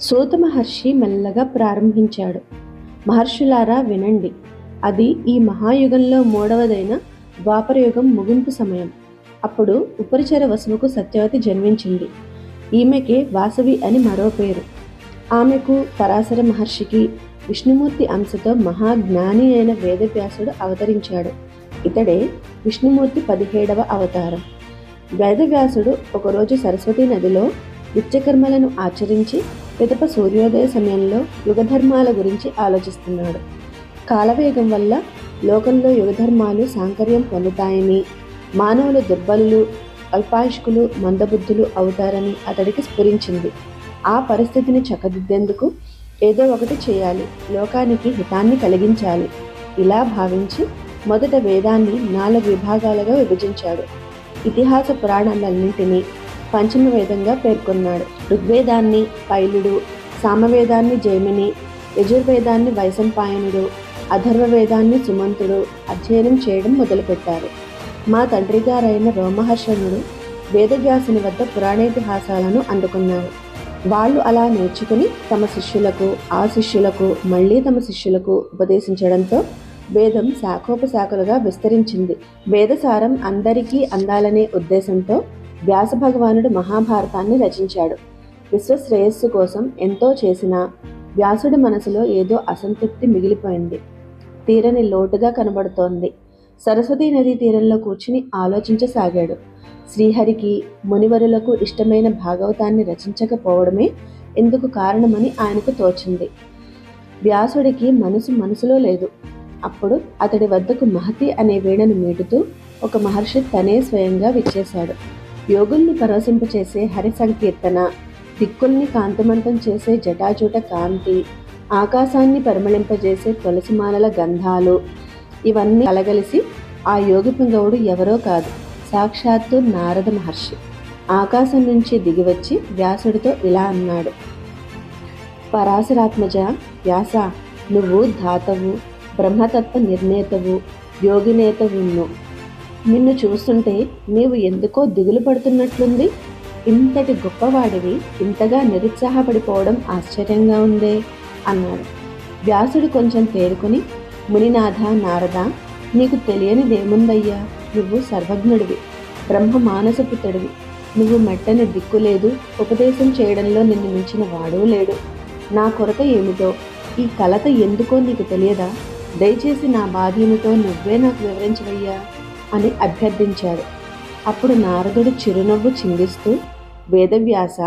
సూత మహర్షి మెల్లగా ప్రారంభించాడు. మహర్షులారా వినండి. అది ఈ మహాయుగంలో మూడవదైన ద్వాపరయుగం ముగింపు సమయం. అప్పుడు ఉపరిచర వసువుకు సత్యవతి జన్మించింది. ఈమెకి వాసవి అని మరో పేరు. ఆమెకు పరాశర మహర్షికి విష్ణుమూర్తి అంశతో మహాజ్ఞాని అయిన వేదవ్యాసుడు అవతరించాడు. ఇతడే విష్ణుమూర్తి పదిహేడవ అవతారం. వేదవ్యాసుడు ఒకరోజు సరస్వతీ నదిలో నిత్యకర్మలను ఆచరించి పిదప సూర్యోదయ సమయంలో యుగధర్మాల గురించి ఆలోచిస్తున్నాడు. కాలవేగం వల్ల లోకంలో యుగధర్మాలు సాంకర్యం పొందుతాయని మానవులు దుర్బలులు అల్పాయుష్కులు మందబుద్ధులు అవుతారని అతడికి స్ఫురించింది. ఆ పరిస్థితిని చక్కదిద్దేందుకు ఏదో ఒకటి చేయాలి లోకానికి హితాన్ని కలిగించాలి ఇలా భావించి మొదట వేదాన్ని నాలుగు విభాగాలుగా విభజించాడు. ఇతిహాస పురాణాలన్నింటినీ పంచమ వేదంగా పేర్కొన్నాడు. ఋగ్వేదాన్ని పైలుడు సామవేదాన్ని జైమిని యజుర్వేదాన్ని వైశంపాయనుడు అథర్వవేదాన్ని సుమంతుడు అధ్యయనం చేయడం మొదలుపెట్టారు. మా తండ్రి గారైన రోమహర్షణుడు వేదవ్యాసుని వద్ద పురాణేతిహాసాలను అందుకున్నారు. వాళ్ళు అలా నేర్చుకుని తమ శిష్యులకు ఆ శిష్యులకు మళ్ళీ తమ శిష్యులకు ఉపదేశించడంతో వేదం శాఖోపశాఖలుగా విస్తరించింది. వేదసారం అందరికీ అందాలనే ఉద్దేశంతో వ్యాస భగవానుడు మహాభారతాన్ని రచించాడు. విశ్వశ్రేయస్సు కోసం ఎంతో చేసినా వ్యాసుడి మనసులో ఏదో అసంతృప్తి మిగిలిపోయింది. తీరని లోటుగా కనబడుతోంది. సరస్వతీ నదీ తీరంలో కూర్చుని ఆలోచించసాగాడు. శ్రీహరికి మునివరులకు ఇష్టమైన భాగవతాన్ని రచించకపోవడమే ఇందుకు కారణమని ఆయనకు తోచింది. వ్యాసుడికి మనసు మనసులో లేదు. అప్పుడు అతడి వద్దకు మహతి అనే వీణను మీటుతూ ఒక మహర్షి తనే స్వయంగా విచ్చేశాడు. యోగుల్ని పరవశింపచేసే హరి సంకీర్తన దిక్కుల్ని కాంతిమంతం చేసే జటాజుట కాంతి ఆకాశాన్ని పరిమళింపజేసే తులసిమాలల గంధాలు ఇవన్నీ కలగలిసి ఆ యోగి పుంగవుడు ఎవరో కాదు సాక్షాత్తు నారద మహర్షి. ఆకాశం నుంచి దిగివచ్చి వ్యాసుడితో ఇలా అన్నాడు. పరాశరాత్మజ వ్యాస నువ్వు ధాతవు బ్రహ్మతత్వ నిర్ణేతవు యోగినేతవును నిన్ను చూస్తుంటే నీవు ఎందుకో దిగులు పడుతున్నట్లుంది. ఇంతటి గొప్పవాడివి ఇంతగా నిరుత్సాహపడిపోవడం ఆశ్చర్యంగా ఉందే అన్నాడు. వ్యాసుడు కొంచెం తేరుకుని మునినాథ నారద నీకు తెలియనిదేముందయ్యా? నువ్వు సర్వజ్ఞుడివి బ్రహ్మ మానసపుత్రుడివి నువ్వు మెట్టని దిక్కు లేదు ఉపదేశం చేయడంలో నిన్ను మించిన వాడూ లేడు. నా కొరత ఏమిటో ఈ కలత ఎందుకో నీకు తెలియదా? దయచేసి నా బాధ నువ్వే నాకు వివరించవయ్యా. అని అభ్యర్థించాడు అప్పుడు నారదుడు చిరునవ్వు చిందిస్తూ వేదవ్యాస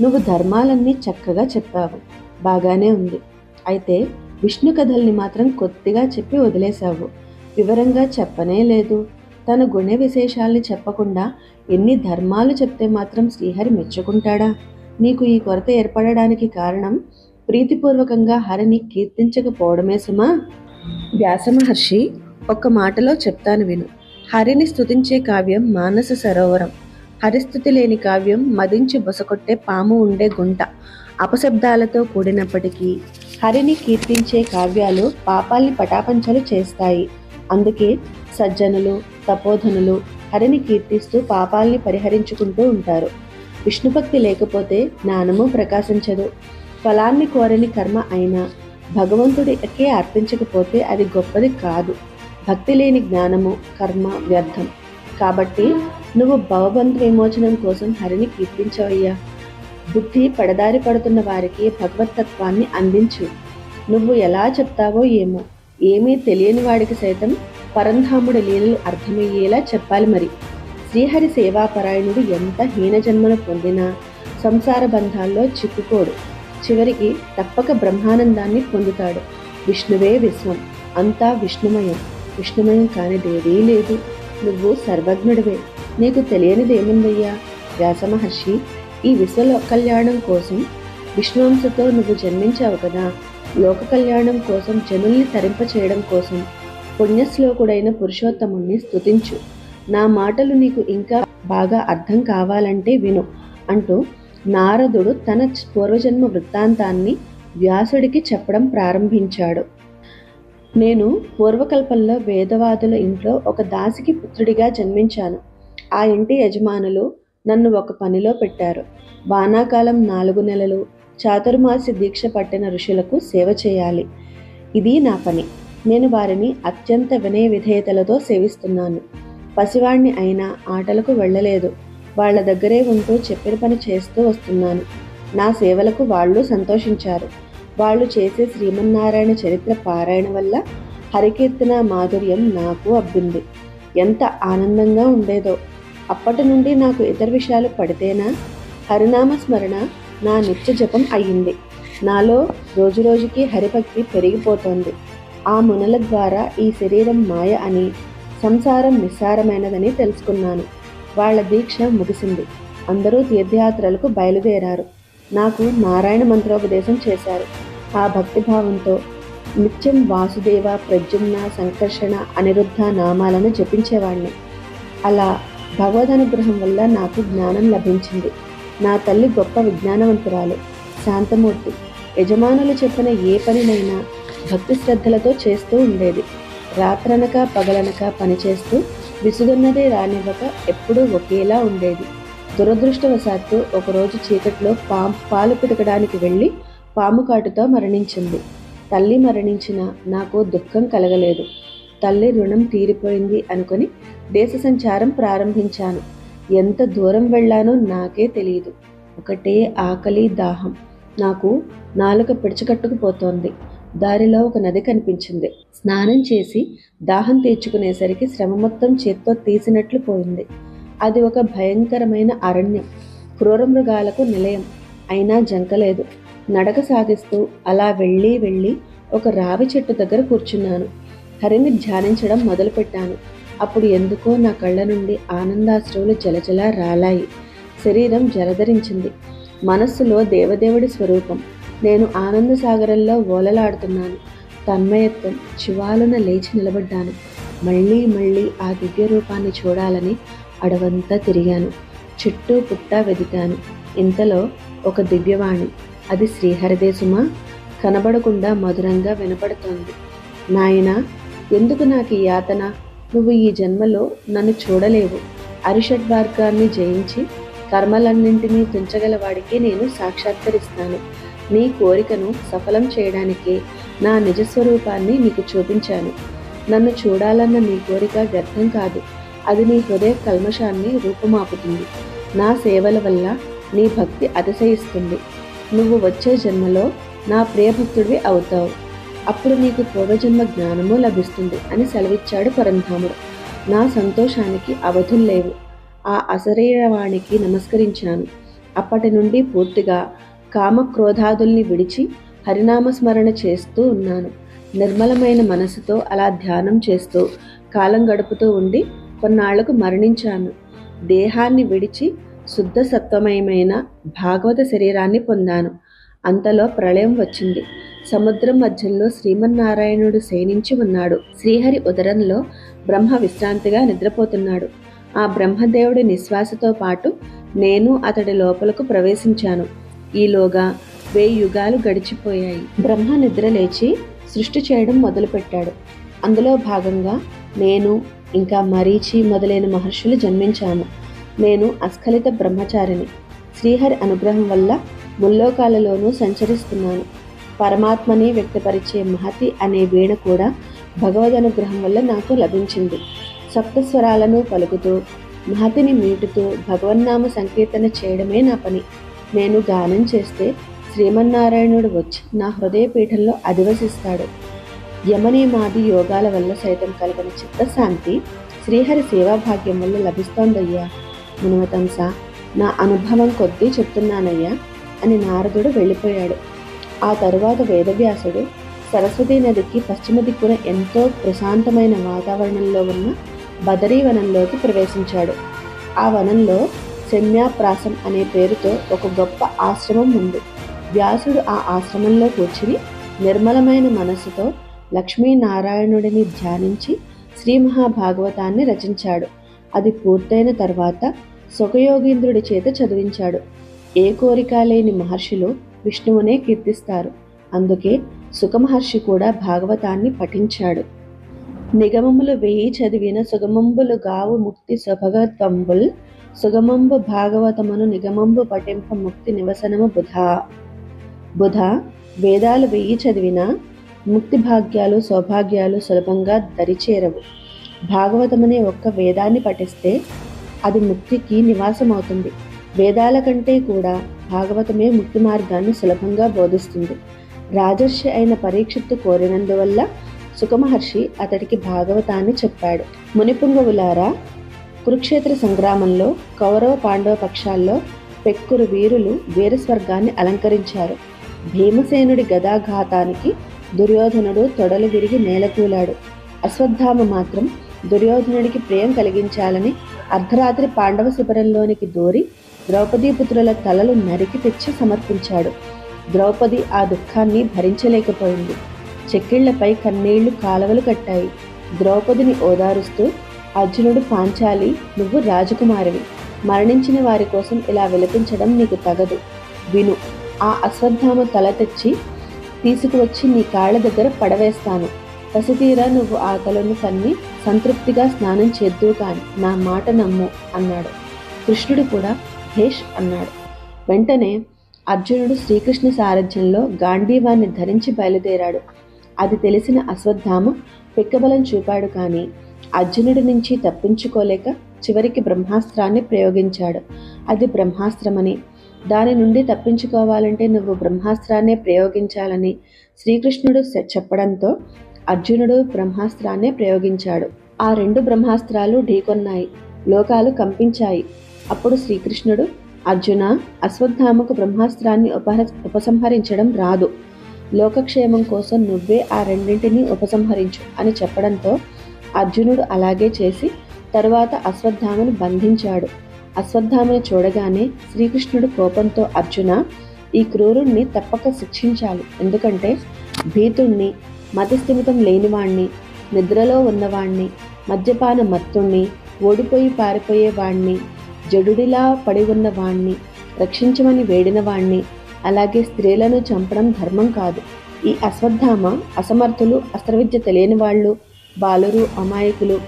నువ్వు ధర్మాలన్నీ చక్కగా చెప్పావు. బాగానే ఉంది. అయితే విష్ణు కథల్ని మాత్రం కొద్దిగా చెప్పి వదిలేశావు. వివరంగా చెప్పనే లేదు. తన గుణ విశేషాల్ని చెప్పకుండా ఎన్ని ధర్మాలు చెప్తే మాత్రం శ్రీహరి మెచ్చుకుంటాడా? నీకు ఈ కొరత ఏర్పడడానికి కారణం ప్రీతిపూర్వకంగా హరిని కీర్తించకపోవడమే సుమా? వ్యాసమహర్షి ఒక్క మాటలో చెప్తాను విను. హరిని స్థుతించే కావ్యం మానస సరోవరం. హరిస్థుతి లేని కావ్యం మదించి బొసకొట్టే పాము ఉండే గుంట. అపశబ్దాలతో కూడినప్పటికీ హరిని కీర్తించే కావ్యాలు పాపాల్ని పటాపంచలు చేస్తాయి. అందుకే సజ్జనులు తపోధనులు హరిని కీర్తిస్తూ పాపాల్ని పరిహరించుకుంటూ ఉంటారు. విష్ణుభక్తి లేకపోతే జ్ఞానము ప్రకాశించదు. ఫలాన్ని కోరని కర్మ అయినా భగవంతుడికే అర్పించకపోతే అది గొప్పది కాదు. భక్తి లేని జ్ఞానము కర్మ వ్యర్థం. కాబట్టి నువ్వు భవబంధు విమోచనం కోసం హరిని కీర్తించవయ్యా బుద్ధి పడదారి పడుతున్న వారికి భగవతత్వాన్ని అందించు. నువ్వు ఎలా చెప్తావో ఏమో. ఏమీ తెలియని వాడికి సైతం పరంధాముడి లీలలు అర్థమయ్యేలా చెప్పాలి మరి. శ్రీహరి సేవాపరాయణుడు ఎంత హీనజన్మను పొందినా సంసార బంధాల్లో చిక్కుకోడు. చివరికి తప్పక బ్రహ్మానందాన్ని పొందుతాడు. విష్ణువే విశ్వం. అంతా విష్ణుమయం. విష్ణుమయం కానిదేదీ లేదు. నువ్వు సర్వజ్ఞుడివే. నీకు తెలియనిదేముందయ్యా? వ్యాసమహర్షి ఈ విశ్వ కళ్యాణం కోసం విష్ణువంశతో నువ్వు జన్మించావు కదా. లోక కళ్యాణం కోసం జనుల్ని తరింపచేయడం కోసం పుణ్యశ్లోకుడైన పురుషోత్తముణ్ణి స్తుతించు. నా మాటలు నీకు ఇంకా బాగా అర్థం కావాలంటే విను అంటూ నారదుడు తన పూర్వజన్మ వృత్తాంతాన్ని వ్యాసుడికి చెప్పడం ప్రారంభించాడు. నేను పూర్వకల్పంలో వేదవాదుల ఇంట్లో ఒక దాసికి పుత్రుడిగా జన్మించాను. ఆ ఇంటి యజమానులు నన్ను ఒక పనిలో పెట్టారు. వానాకాలం నాలుగు నెలలు చాతుర్మాసి దీక్ష పట్టిన ఋషులకు సేవ చేయాలి. ఇది నా పని. నేను వారిని అత్యంత వినయ విధేయతలతో సేవిస్తున్నాను. పసివాణ్ణి అయినా ఆటలకు వెళ్ళలేదు. వాళ్ళ దగ్గరే ఉంటూ చెప్పిన పని చేస్తూ వస్తున్నాను. నా సేవలకు వాళ్ళు సంతోషించారు. వాళ్ళు చేసే శ్రీమన్నారాయణ చరిత్ర పారాయణ వల్ల హరికీర్తన మాధుర్యం నాకు అబ్బింది. ఎంత ఆనందంగా ఉండేదో. అప్పటి నుండి నాకు ఇతర విషయాలు పడితేనా? హరినామ స్మరణ నా నిత్య జపం అయ్యింది. నాలో రోజురోజుకి హరిభక్తి పెరిగిపోతోంది. ఆ మునల ద్వారా ఈ శరీరం మాయ అని సంసారం నిస్సారమైనదని తెలుసుకున్నాను. వాళ్ళ దీక్ష ముగిసింది. అందరూ తీర్థయాత్రలకు బయలుదేరారు. నాకు నారాయణ మంత్రోపదేశం చేశారు. ఆ భక్తిభావంతో నిత్యం వాసుదేవ ప్రద్యుమ్న సంకర్షణ అనిరుద్ధ నామాలను జపించేవాణ్ణి. అలా భగవదనుగ్రహం వల్ల నాకు జ్ఞానం లభించింది. నా తల్లి గొప్ప విజ్ఞానవంతురాలు. శాంతమూర్తి. యజమానులు చెప్పిన ఏ పనినైనా భక్తి శ్రద్ధలతో చేస్తూ ఉండేది. రాత్రనక పగలనక పనిచేస్తూ విసుగున్నదే రానివ్వక ఎప్పుడూ ఒకేలా ఉండేది. దురదృష్టవశాత్తు ఒకరోజు చీకట్లో పాం పాలు పితకడానికి వెళ్ళి పాము కాటుతో మరణించింది. తల్లి మరణించిన నాకు దుఃఖం కలగలేదు. తల్లి రుణం తీరిపోయింది అనుకుని దేశ సంచారం ప్రారంభించాను. ఎంత దూరం వెళ్ళానో నాకే తెలియదు. ఒకటే ఆకలి దాహం. నాకు నాలుక పిడిచికట్టుకుపోతోంది దారిలో ఒక నది కనిపించింది. స్నానం చేసి దాహం తీర్చుకునేసరికి శ్రమ మొత్తం చేత్తో తీసినట్లు పోయింది. అది ఒక భయంకరమైన అరణ్యం. క్రూర మృగాలకు నిలయం. అయినా జంకలేదు నడక సాగిస్తూ అలా వెళ్ళి వెళ్ళి ఒక రావి చెట్టు దగ్గర కూర్చున్నాను. హరిని ధ్యానించడం మొదలుపెట్టాను. అప్పుడు ఎందుకో నా కళ్ళ నుండి ఆనందాశ్రువులు జలజలా రాలాయి. శరీరం జలధరించింది. మనస్సులో దేవదేవుడి స్వరూపం. నేను ఆనంద సాగరంలో ఓలలాడుతున్నాను. తన్మయత్వం చివాలున లేచి నిలబడ్డాను. మళ్ళీ మళ్ళీ ఆ దివ్య రూపాన్ని చూడాలని అడవంతా తిరిగాను. చుట్టూ పుట్ట వెదికాను. ఇంతలో ఒక దివ్యవాణి అది శ్రీహరిదేశమా? కనబడకుండా మధురంగా వినపడుతోంది. నాయనా ఎందుకు నాకు ఈ యాతన? నువ్వు ఈ జన్మలో నన్ను చూడలేవు. అరిషడ్వార్గాన్ని జయించి కర్మలన్నింటినీ తుంచగలవాడికి నేను సాక్షాత్కరిస్తాను. నీ కోరికను సఫలం చేయడానికి నా నిజస్వరూపాన్ని నీకు చూపించాను. నన్ను చూడాలన్న నీ కోరిక వ్యర్థం కాదు. అది నీ హృదయ కల్మషాన్ని రూపుమాపుతుంది. నా సేవల వల్ల నీ భక్తి అతిశయిస్తుంది. నువ్వు వచ్చే జన్మలో నా ప్రియభక్తుడివి అవుతావు. అప్పుడు నీకు పూర్వజన్మ జ్ఞానము లభిస్తుంది అని సెలవిచ్చాడు పరంధాముడు నా సంతోషానికి అవధులు లేవు. ఆ అశరీరవాణికి నమస్కరించాను. అప్పటి నుండి పూర్తిగా కామక్రోధాదుల్ని విడిచి హరినామస్మరణ చేస్తూ ఉన్నాను. నిర్మలమైన మనసుతో అలా ధ్యానం చేస్తూ కాలం గడుపుతూ ఉండి కొన్నాళ్ళకు మరణించాను. దేహాన్ని విడిచి శుద్ధ సత్వమయమైన భాగవత శరీరాన్ని పొందాను. అంతలో ప్రళయం వచ్చింది. సముద్రం మధ్యలో శ్రీమన్నారాయణుడు శయనించి ఉన్నాడు. శ్రీహరి ఉదరంలో బ్రహ్మ విశ్రాంతిగా నిద్రపోతున్నాడు. ఆ బ్రహ్మదేవుడి నిశ్వాసతో పాటు నేను అతడి లోపలకు ప్రవేశించాను. ఈలోగా వెయ్యి యుగాలు గడిచిపోయాయి. బ్రహ్మ నిద్ర లేచి సృష్టి చేయడం మొదలుపెట్టాడు. అందులో భాగంగా నేను ఇంకా మరీచి మొదలైన మహర్షులు జన్మించాను నేను అస్ఖలిత బ్రహ్మచారిని. శ్రీహరి అనుగ్రహం వల్ల ముల్లోకాలలోనూ సంచరిస్తున్నాను. పరమాత్మని వ్యక్తపరిచే మహతి అనే వీణ కూడా భగవద్ అనుగ్రహం వల్ల నాకు లభించింది. సప్తస్వరాలను పలుకుతూ మహతిని మీటుతూ భగవన్నామ సంకీర్తన చేయడమే నా పని. నేను గానం చేస్తే శ్రీమన్నారాయణుడు వచ్చి నా హృదయపీఠంలో అధివసిస్తాడు. యమని మాది యోగాల వల్ల సైతం కలిగిన చిత్తశాంతి శ్రీహరి సేవాభాగ్యం వల్ల లభిస్తోందయ్యా. మునుమతంస నా అనుభవం కొద్దీ చెప్తున్నానయ్యా అని నారదుడు వెళ్ళిపోయాడు. ఆ తరువాత వేదవ్యాసుడు సరస్వతీ నదికి పశ్చిమ దిక్కున ఎంతో ప్రశాంతమైన వాతావరణంలో ఉన్న బదరీ వనంలోకి ప్రవేశించాడు. ఆ వనంలో శమ్యాప్రాసం అనే పేరుతో ఒక గొప్ప ఆశ్రమం ఉంది. వ్యాసుడు ఆ ఆశ్రమంలో కూర్చుని నిర్మలమైన మనస్సుతో లక్ష్మీనారాయణుడిని ధ్యానించి శ్రీ మహాభాగవతాన్ని రచించాడు. అది పూర్తయిన తర్వాత సుఖయోగీంద్రుడి చేత చదివించాడు. ఏ కోరిక లేని మహర్షులు విష్ణువునే కీర్తిస్తారు. అందుకే సుఖమహర్షి కూడా భాగవతాన్ని పఠించాడు. నిగమములు వేయి చదివిన సుగమంబులు గావు ముక్తి సుభగతంబుల్ సుగమంబు భాగవతమును నిగమంబు పఠింప ముక్తి నివసనము బుధ. బుధ వేదాలు వెయ్యి చదివిన ముక్తి భాగ్యాలు సౌభాగ్యాలు సులభంగా దరిచేరవు. భాగవతమనే ఒక్క వేదాన్ని పఠిస్తే అది ముక్తికి నివాసం అవుతుంది వేదాల కంటే కూడా భాగవతమే ముక్తి మార్గాన్ని సులభంగా బోధిస్తుంది. రాజర్షి అయిన పరీక్షిత్తు కోరినందువల్ల సుఖమహర్షి అతడికి భాగవతాన్ని చెప్పాడు. మునిపుంగవులారా కురుక్షేత్ర సంగ్రామంలో కౌరవ పాండవ పక్షాల్లో పెక్కురు వీరులు వీరస్వర్గాన్ని అలంకరించారు. భీమసేనుడి గదాఘాతానికి దుర్యోధనుడు తొడలు విరిగి నేలకూలాడు. అశ్వత్థామ మాత్రం దుర్యోధనుడికి ప్రియం కలిగించాలని అర్ధరాత్రి పాండవ శిబిరంలోనికి దూరి ద్రౌపదీపుత్రుల తలలు నరికి తెచ్చి సమర్పించాడు. ద్రౌపది ఆ దుఃఖాన్ని భరించలేకపోయింది. చెక్కిళ్ళపై కన్నీళ్ళు కాలవలు కట్టాయి. ద్రౌపదిని ఓదారుస్తూ అర్జునుడు పాంచాలి నువ్వు రాజకుమారివి. మరణించిన వారి కోసం ఇలా విలపించడం నీకు తగదు. విను ఆ అశ్వత్థామ తల తెచ్చి తీసుకువచ్చి నీ కాళ్ళ దగ్గర పడవేస్తాను. పసితీరా నువ్వు ఆ తలను తన్ని సంతృప్తిగా స్నానం చేద్దు కాని నా మాట నమ్ము అన్నాడు. కృష్ణుడు కూడా హేష్ అన్నాడు. వెంటనే అర్జునుడు శ్రీకృష్ణ సారథ్యంలో గాంధీవాన్ని ధరించి బయలుదేరాడు. అది తెలిసిన అశ్వత్థామ పిక్కబలం చూపాడు కానీ అర్జునుడి నుంచి తప్పించుకోలేక చివరికి బ్రహ్మాస్త్రాన్ని ప్రయోగించాడు. అది బ్రహ్మాస్త్రమని దాని నుండి తప్పించుకోవాలంటే నువ్వు బ్రహ్మాస్త్రాన్నే ప్రయోగించాలని శ్రీకృష్ణుడు చెప్పడంతో అర్జునుడు బ్రహ్మాస్త్రాన్నే ప్రయోగించాడు. ఆ రెండు బ్రహ్మాస్త్రాలు ఢీకొన్నాయి. లోకాలు కంపించాయి. అప్పుడు శ్రీకృష్ణుడు అర్జున అశ్వత్థామకు బ్రహ్మాస్త్రాన్ని ఉపహ ఉపసంహరించడం రాదు. లోకక్షేమం కోసం నువ్వే ఆ రెండింటినీ ఉపసంహరించు అని చెప్పడంతో అర్జునుడు అలాగే చేసి తరువాత అశ్వత్థామను బంధించాడు. అశ్వత్థామను చూడగానే శ్రీకృష్ణుడు కోపంతో అర్జున ఈ క్రూరుణ్ణి తప్పక శిక్షించాలి. ఎందుకంటే భీతుణ్ణి మతస్థిమితం లేనివాణ్ణి నిద్రలో ఉన్నవాణ్ణి మద్యపాన మత్తుణ్ణి ఓడిపోయి పారిపోయేవాణ్ణి జడుడిలా పడి ఉన్నవాణ్ణి రక్షించమని వేడినవాణ్ణి అలాగే స్త్రీలను చంపడం ధర్మం కాదు. ఈ అశ్వత్థామ అసమర్థులు అస్త్రవిద్య తెలియని వాళ్ళు బాలురు అమాయకులు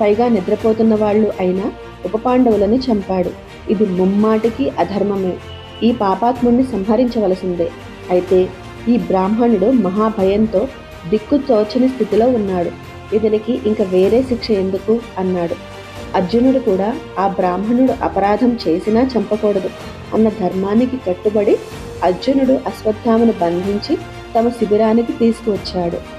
పైగా నిద్రపోతున్న వాళ్ళు అయిన ఉపపాండవులను చంపాడు. ఇది ముమ్మాటికి అధర్మమే. ఈ పాపాత్ముణ్ణి సంహరించవలసిందే. అయితే ఈ బ్రాహ్మణుడు మహాభయంతో దిక్కు తోచని స్థితిలో ఉన్నాడు. ఇతనికి ఇంక వేరే శిక్ష ఎందుకు? అన్నాడు. అర్జునుడు కూడా ఆ బ్రాహ్మణుడు అపరాధం చేసినా చంపకూడదు అన్న ధర్మానికి కట్టుబడి అర్జునుడు అశ్వత్థామను బంధించి తమ శిబిరానికి తీసుకువచ్చాడు.